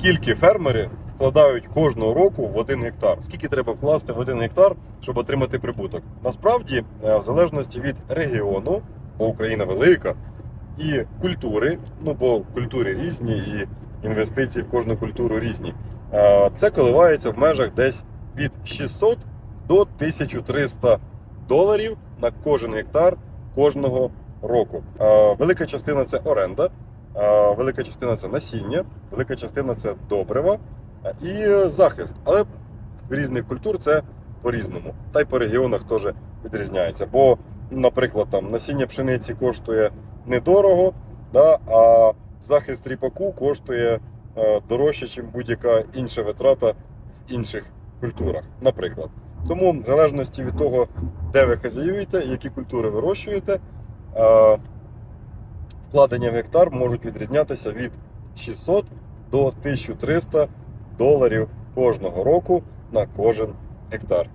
скільки фермери вкладають кожного року в один гектар. Скільки треба вкласти в один гектар, щоб отримати прибуток? Насправді, е, в залежності від регіону, бо Україна велика, і культури, ну бо культури різні, і інвестиції в кожну культуру різні. е, Це коливається в межах десь від 600 до 1300 доларів на кожен гектар кожного року. Е, Велика частина це оренда, велика частина це насіння, велика частина це добрива е, і захист. Але в різних культур це по-різному. Та й по регіонах теж відрізняється. Бо, наприклад, там насіння пшениці коштує недорого, да, а захист ріпаку коштує е, дорожче, ніж будь-яка інша витрата в інших культурах, наприклад. Тому, в залежності від того, де ви хазяюєте, які культури вирощуєте, е, вкладення в гектар можуть відрізнятися від 600 до 1300 доларів кожного року на кожен гектар.